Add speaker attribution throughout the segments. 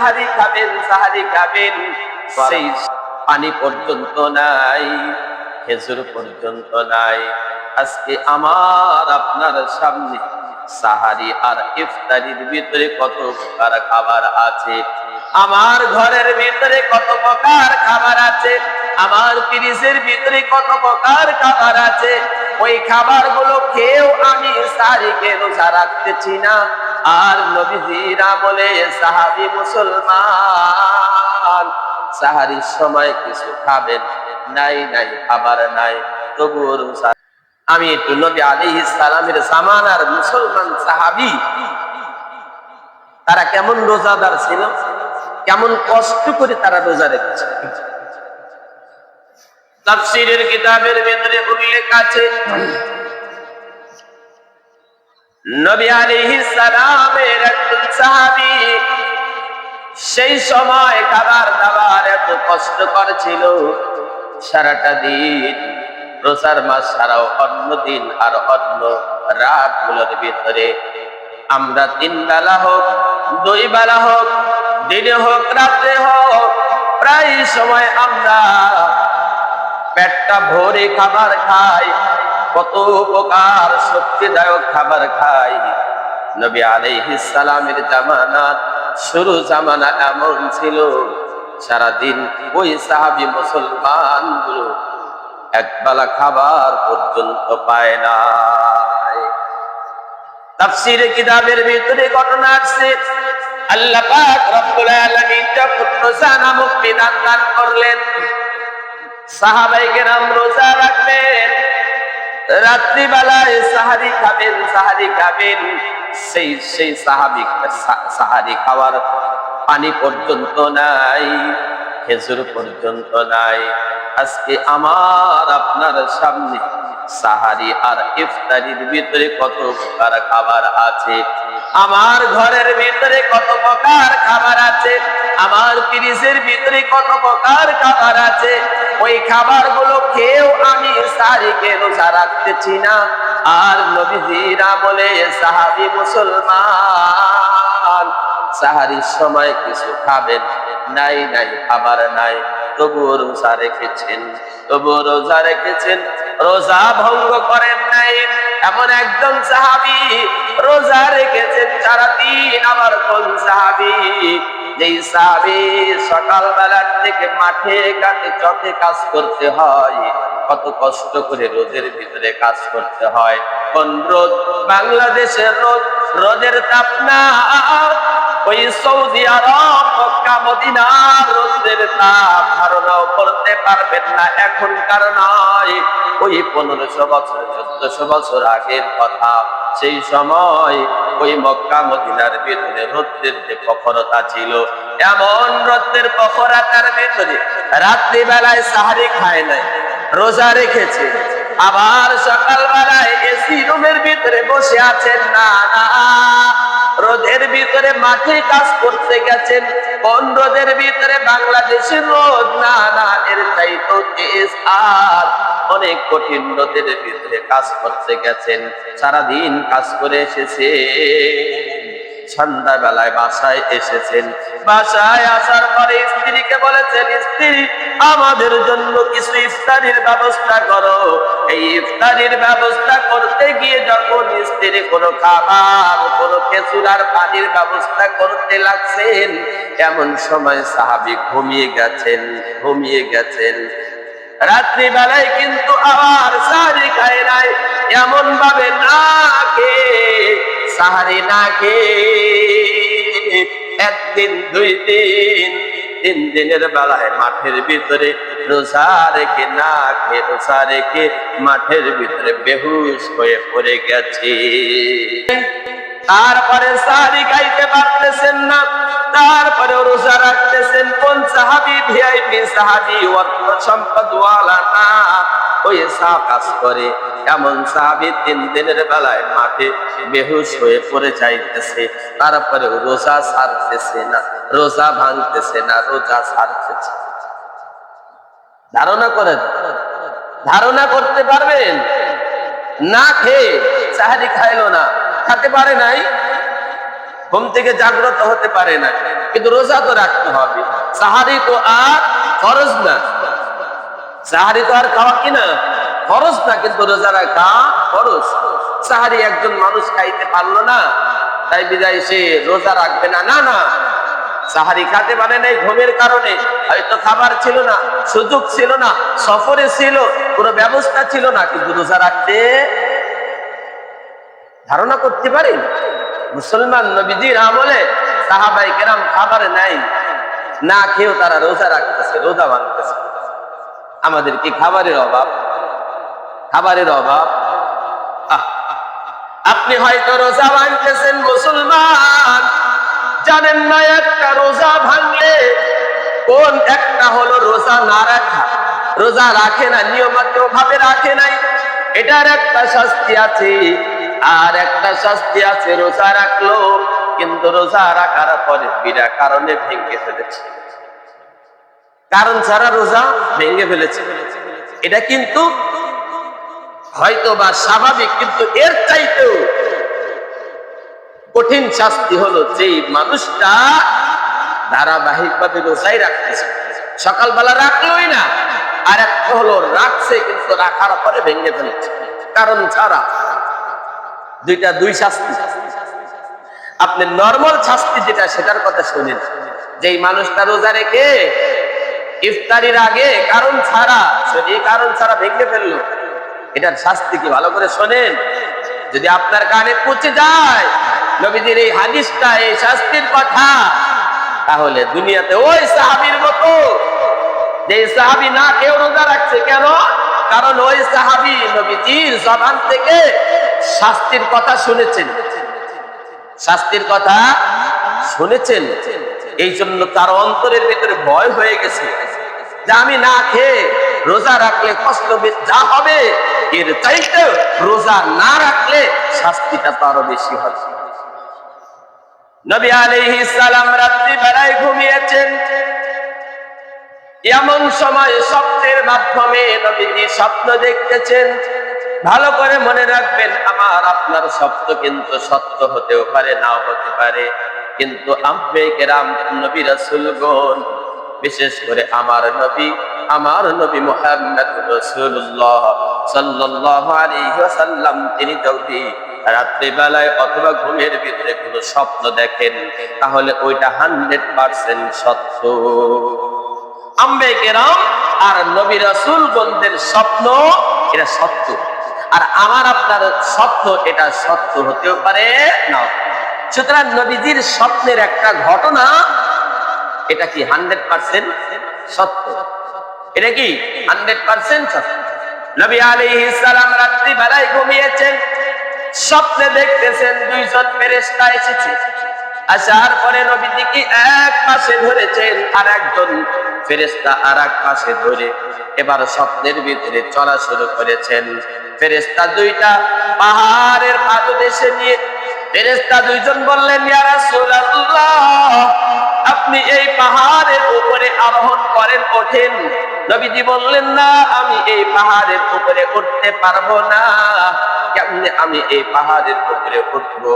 Speaker 1: সাহারি খাবেন সাহারি খাবেন। সেই পানি পর্যন্ত নাই, খেজুর পর্যন্ত নাই। আজকে আমার আপনার সামনে সাহারি আর ইফতারির ভিতরে কত প্রকার খাবার আছে? আমার ঘরের ভিতরে কত প্রকার খাবার আছে? আমার তিরিশের ভিতরে কত প্রকার খাবার আছে? ওই খাবারগুলো খেয়েও আমি সারিকে রোজা রাখতেছি না। আর নবীজির আমলে সাহাবি মুসলমান সাহারির সময় কিছু খাবেন, নাই নাই, খাবার নাই তবুও রোজা আমি একটু নবী আলী ইসলামের জামানার মুসলমান সাহাবি, তারা কেমন রোজাদার ছিল? কেমন কষ্ট করে তারা রোজা রেখেছে? তাফসীরের কিতাবের ভিতরে উল্লেখ আছে নবী আলাইহিস সালামের একজন সাহাবী সেই সময় খাবার দাবার এত কষ্ট করেছিল, সারাটা দিন রোজার মাস ছাড়াও অন্য দিন আর অন্য রাতগুলোর ভিতরে। আমরা তিন বেলা হোক, দুই বেলা হোক, দিনে হোক, রাত্রে হোক, প্রায় সময় আমরা পেটটা ভরে খাবার খাই। কত উপকার শক্তিদায়ক খাবার খাই। নবী আলাইহিস সালামের জামানাত, শুরু জামানা এমন ছিল, সারাদিন ওই সাহাবি মুসলমানগুলো একবেলা খাবার পর্যন্ত পায় না তাফসীরে কিতাবের ভিতরে ঘটনা আছে, আল্লাহ পাক রব্বুল আলামিন যখন রোজা নামক বিধান দান করলেন সাহাবাই কেরাম রোজা রাখবেন রাত্রিবেলায় সাহারি খাবেন সাহারি খাবেন। সেই সেই সাহাবি সাহারি খাওয়ার পানি পর্যন্ত নাই, খেজুর পর্যন্ত নাই। আজকে আমার আপনার সামনে সাহারি আর ইফতারির ভিতরে কত প্রকার খাবার আছে। আমার ঘরের ভিতরে কত প্রকার খাবার আছে? আমার তিরিশের ভিতরে কত প্রকার খাবার আছে? ওই খাবারগুলো খেয়েও আমি সারিকে রোজা রাখতেছি না। আর নবীজির আমলে সাহাবি মুসলমান সাহারির সময় কিছু খাবেন। নাই নাই, খাবার নাই। তবুও রোজা রেখেছেন, তবুও রোজা রেখেছেন। রোজা ভঙ্গ করেন নাই। এমন একজন সাহাবি রোজা রেখেছেন সারাদিন আমার কোন সাহাবি? যেই সাহাবি সকাল বেলার থেকে মাঠে ঘাটে চটে কাজ করতে হয়, কত কষ্ট করে রোদের ভিতরে কাজ করতে হয়। কোন রোদ? বাংলাদেশের রোদ, রোদের তাপ না ওই সৌদি আরব, মক্কা মদিনার রোদের তাপ ধারণাও করতে পারবেন না, এখনকার নয়। ওই পনেরোশো বছর, চোদ্দশো বছর আগের কথা। সেই সময় ওই মক্কা, মদিনার ভিতরে রোদ্রের যে প্রখরতা ছিল, এমন রোদ্রের প্রখরতার ভিতরে রাত্রিবেলায় সাহারি খায় নাই, রোজা রেখেছে। আবার সকালবেলায় এসি রুমের ভিতরে বসে আছেন, না না। রোদের ভিতরে মাঠে কাজ করতে গেছেন। কোন রোদের ভিতরে বাংলাদেশের রোদ? না না, এর চাইতো দেশ আর। অনেক কঠিন রোদের ভিতরে কাজ করতে গেছেন। সারাদিন কাজ করে এসেছে। সন্ধ্যাবেলায় বাসায় এসেছেন। বাসায় আসার পরে স্ত্রীকে বলেছেন, স্ত্রী, আমাদের জন্য কিছু ইফতারির ব্যবস্থা করো। এই ইফতারির ব্যবস্থা করতে গিয়ে যখন স্ত্রী কোনো খাবার, কোনো খেসুরার পানির ব্যবস্থা করতে লাগছেন, এমন সময় সাহাবি ঘুমিয়ে গেছেন ঘুমিয়ে গেছেন। রাত্রিবেলায় কিন্তু আবার সাহারি খায় নাই এমন ভাবে না খেয়ে সাহারি না খেয়ে একদিন, দুই দিন, তিন দিনের বেলায় মাঠের ভিতরে রোজা রেখে না খেয়ে, রোজা রেখে মাঠের ভিতরে বেহুশ হয়ে পড়ে গেছে। তারপরে সাহারি খাইতে পারতেছেন না, তারপরে রোজা রাখতেছেন। কোন সাহাবি ভিআইপি সাহাবি, অর্থ সম্পদ ওয়ালা না, ওই সা কাজ করে। এমন সাহাবি তিন দিনের বেলায় মাঠে বেহুশ হয়ে পড়ে যাইতেছে। তারপরে রোজা সারতেছে না, রোজা ভাঙতেছে না, রোজা সারতেছে ধারণা করেন? ধারণা করতে পারবেন? না খেয়ে সাহারি খাইলো না, খেতে পারে নাই? ঘুম থেকে জাগ্রত হতে পারে না কিন্তু রোজা তো রাখতে হবে। সাহারি তো আর ফরজ না। সাহারি তো আর খাওয়া কিনা ফরজ না, কিন্তু রোজা রাখা ফরজ সাহারি একজন মানুষ খাইতে পারল না, তাই বিদায় সে রোজা রাখবে না না না। সাহারি খাতে পারে নাই ঘুমের কারণে, হয়তো খাবার ছিল না, সুযোগ ছিল না, সফরে ছিল, কোনো ব্যবস্থা ছিল না, কিন্তু রোজা রাখতে ধারণা করতে পারি? মুসলমান নবীজির আমলে সাহাবাই কেরাম খাবার নাই, না খেয়েও তারা রোজা রাখতেছে, রোজা ভাঙতেছে আমাদের কি খাবারের অভাব? খাবারের অভাব। আপনি হয়তো রোজা ভাঙতেছেন মুসলমান। জানেন না একটা রোজা ভাঙলে কোন একটা হলো রোজা না রাখা। রোজা রাখে না নিয়মিত ভাবে রাখে নাই। এটার একটা শাস্তি আছে, আর একটা শাস্তি আছে, রোজা রাখল, কিন্তু রোজা রাখার পরে বিনা কারণে ভেঙে ফেলেছে। কারণ ছাড়া রোজা ভেঙে ফেলেছে। এটা কিন্তু হয়তো বা স্বাভাবিক, কিন্তু এর চাইতেও কঠিন শাস্তি হলো যেই মানুষটা ধারাবাহিক ভাবে রোজাই রাখতেছে। সকালবেলা রাখলোই না, আর একটা হলো রাখছে, কিন্তু রাখার পরে ভেঙে ফেলেছে। কারণ ছাড়া দুইটা দুই শাস্তি। আপনি নর্মাল শাস্তি যেটা, সেটার কথা শুনেন। যেই মানুষটা রোজা রেখে ইফতারির আগে কারণ ছাড়া কারণ ছাড়া ভেঙে ফেলল এটার শাস্তি কি ভালো করে শোনেন? যদি আপনার কানে পচে যায় নবীদের এই হাদিসটা, এই শাস্তির কথা, তাহলে দুনিয়াতে ওই সাহাবির মতো যে সাহাবি না কেউ রোজা রাখছে, কেন? কারণ ওই সাহাবি নবীজির জবান থেকে শাস্তির কথা শুনেছেন। শাস্তির কথা শুনেছেন। এই জন্য তার অন্তরের ভিতরে ভয় হয়ে গেছে। যে আমি না খেয়ে রোজা রাখলে কষ্ট যা হবে, এর চাইতে রোজা না রাখলে শাস্তিটা তো আরও বেশি হবে। নবী আলাইহিস সালাম রাত্রি বেলায় ঘুমিয়েছেন। এমন সময় স্বপ্নের মাধ্যমে নবীজি স্বপ্ন দেখতেছেন। ভালো করে মনে রাখবেন, আমার, আপনার স্বপ্ন কিন্তু সত্য হতেও পারে, নাও হতে পারে। কিন্তু আম্বে কেরাম, নবী রাসূলগণ, বিশেষ করে আমার নবী আমার নবী মুহাম্মদ রাসূলুল্লাহ সাল্লাল্লাহু আলাইহি ওয়াসাল্লাম, তিনি যদি রাত্রিবেলায় অথবা ঘুমের ভিতরে কোনো স্বপ্ন দেখেন, তাহলে ওইটা হান্ড্রেড পার্সেন্ট সত্য। আম্বে কেরাম আর নবী রাসূল গন্ধের স্বপ্ন, এটা সত্য। আর আমার আপনার স্বপ্ন, এটা সত্য হতেও পারে না। সুতরাং নবীজির স্বপ্নের একটা ঘটনা, এটা কি হান্ড্রেড পার্সেন্ট সত্য? এটা কি? হান্ড্রেড পার্সেন্ট নবী আলাইহিস সালাম রাত্রি বেলায় ঘুমিয়েছেন, স্বপ্নে দেখতেছেন দুইজন ফেরেশতা এসেছে। আসার পরে নবীজিকে এক পাশে ধরেছেন আর একজন ফেরেশতা আর এক পাশে ধরে এবার স্বপ্নের ভিতরে চলা শুরু করেছেন। ফেরেশতা দুইটা পাহাড়ের পাদদেশে নিয়ে ফেরেশতা দুইজন বললেন, ইয়া রাসূলুল্লাহ, আপনি এই পাহাড়ের উপরে আরোহণ করেন ওঠেন নবীজি বললেন, না, আমি এই পাহাড়ের উপরে উঠতে পারব না। কেমনে আমি এই পাহাড়ের উপরে উঠবো?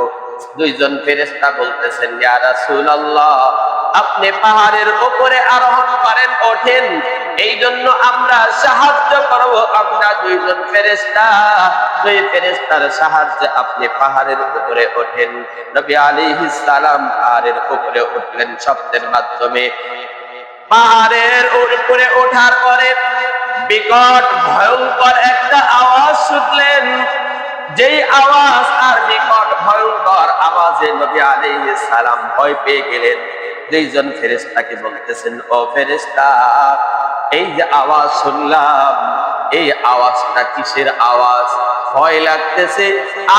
Speaker 1: দুইজন ফেরেশতা বলতেছেন, ইয়া রাসূলুল্লাহ, আপনি পাহাড়ের উপরে আরোহণ করেন, ওঠেন। এই জন্য আমরা সাহায্য করব আমরা দুইজন ফেরেস্তা দুই ফেরেস্তার সাহায্যে আপনি পাহাড়ের উপরে ওঠেন। নবী আলাইহিস সালাম পাহাড়ের উপরে উঠলেন শব্দের মাধ্যমে। পাহাড়ের উপরে ওঠার পরে বিকট, ভয়ঙ্কর একটা আওয়াজ শুনলেন। যেই আওয়াজ আর বিকট, ভয়ঙ্কর আওয়াজে নবী আলাইহিস সালাম ভয় পেয়ে গেলেন। দুইজন ফেরেশতাকে বলতেছেন, ও ফেরেশতা, এই যে আওয়াজ শুনলাম, এই আওয়াজটা কিসের আওয়াজ? ভয় লাগতেছে,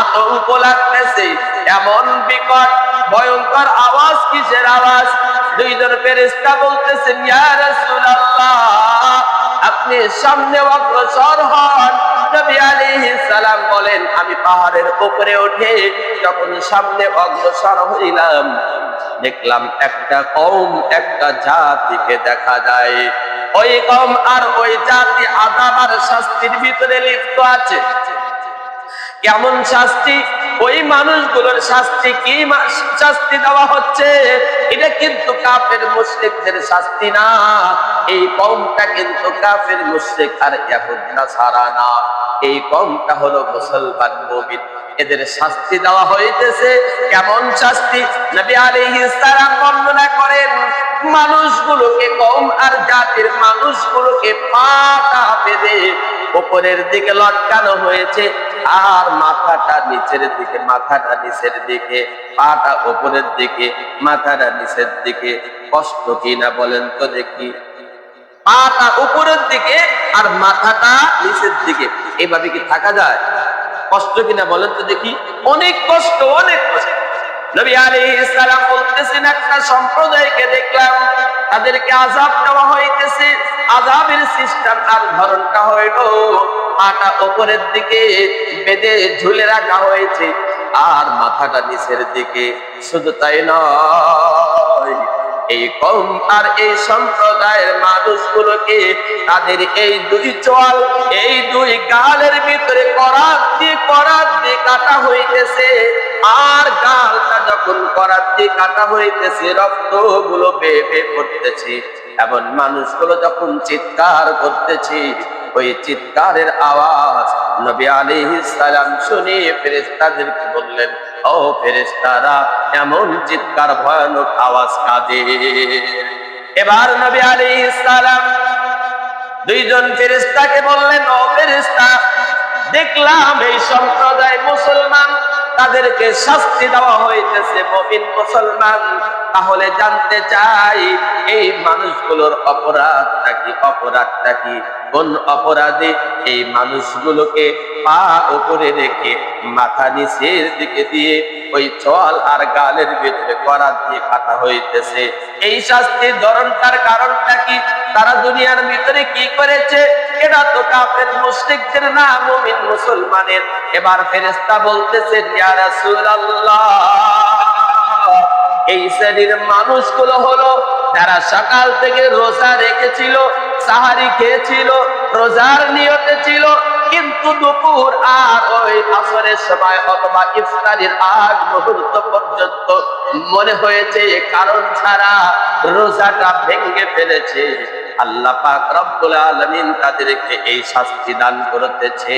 Speaker 1: আতঙ্ক লাগতেছে, এমন বিকট, ভয়ঙ্কর আওয়াজ কিসের আওয়াজ? দুইজন ফেরেশতা বলতেছেন আপনি সামনে অগ্রসর হন। নবী সালাম বলেন, আমি পাহাড়ের উপরে যখন সামনে অগ্রসর হইলাম, দেখলাম একটা কম একটা জাতিকে দেখা যায়। ওই কম আর ওই জাতি আদাব আর শাস্তির ভিতরে লিপ্ত আছে। কেমন শাস্তি? ওই মানুষগুলোর শাস্তি কি শাস্তি দেওয়া হচ্ছে? এটা কিন্তু কাফের মুশরিকদের শাস্তি না। এই কমটা কিন্তু কাফের মুশরিক আর ইয়াহুদা ছাড়া না। এই কমটা হলো মুসলমান মুমিন। এদের শাস্তি দেওয়া হইতেছে। কেমন শাস্তি? নবী আলাইহিস সালাম বর্ণনা করেন মানুষগুলোকে কম আর জাতির মানুষগুলোকে পাটা বেঁধে উপরের দিকে লটকানো হয়েছে আর মাথাটা নিচের দিকে, মাথাটা নিচের দিকে, পাটা উপরের দিকে, মাথাটা নিচের দিকে। কষ্ট কিনা বলেন তো দেখি। পাটা উপরের দিকে আর মাথাটা নিচের দিকে এইভাবে কি থাকা যায়? কষ্ট কিনা বলেন তো দেখি। অনেক কষ্ট অনেক কষ্ট। নবী আলাইহিস সালাম বলতেছেন, একটা সম্প্রদায়কে দেখলাম, তাদেরকে আযাব দেওয়া হইতেছে। আযাবের সিস্টেম আর ধরনটা হইল আটা উপরের দিকে বেঁধে ঝুলে রাখা হয়েছে, আর মাথাটা নিচের দিকে। শুধু তাই নয় এই কম আর এই সম্প্রদায়ের মানুষগুলোকে তাদের এই দুই চল এই দুই গালের ভিতরে করাত দিয়ে দিয়ে কাটা হইতেছে? আর গালটা যখন করাত দিয়ে কাটা হইতেছে রক্তগুলো বেয়ে বেয়ে এমন মানুষগুলো যখন চিৎকার করতেছে, ওই চিৎকারের আওয়াজ নবী আলাইহিস সালাম শুনে ফেরেশতাদেরকে বললেন, ও ফেরেশতারা, এমন চিৎকার, ভয়ানক আওয়াজ কাঁদে এবার নবী আলাইহিস সালাম দুইজন ফেরেশতাকে বললেন, ও ফেরেশতা, দেখলাম এই সম্প্রদায় মুসলমান তাদেরকে শাস্তি দেওয়া হইতেছে, মমিন মুসলমান। তাহলে জানতে চাই, এই মানুষগুলোর অপরাধটা কি অপরাধটা কি? কোন অপরাধে এই মানুষগুলোকে পা উপরে রেখে মাথা নিচের দিকে দিয়ে ওই চল আর গালের ভিতরে করা দিয়ে কাটা হইতেছে? এই শাস্তির ধরনটার কারণটা কি? তারা দুনিয়ার ভিতরে কি করেছে? এটা তো কাফের মুশরিকদের না, মুমিন মুসলমানের। এবার ফেরেশতা বলতেছে, ইয়া রাসূলুল্লাহ, এই শ্রেণির মানুষগুলো হলো যারা সকাল থেকে রোজা রেখেছিল, সাহারি খেয়েছিল, রোজার নিয়তে ছিল, কিন্তু দুপুর আর ওই আসরের সময় অথবা ইফতারির আগ মুহূর্ত পর্যন্ত মনে হয়েছে কারণ ছাড়া রোজাটা ভেঙে ফেলেছে। আল্লাহ পাক রব্বুল আলামিন তাদেরকে এই শাস্তি দান করতেছে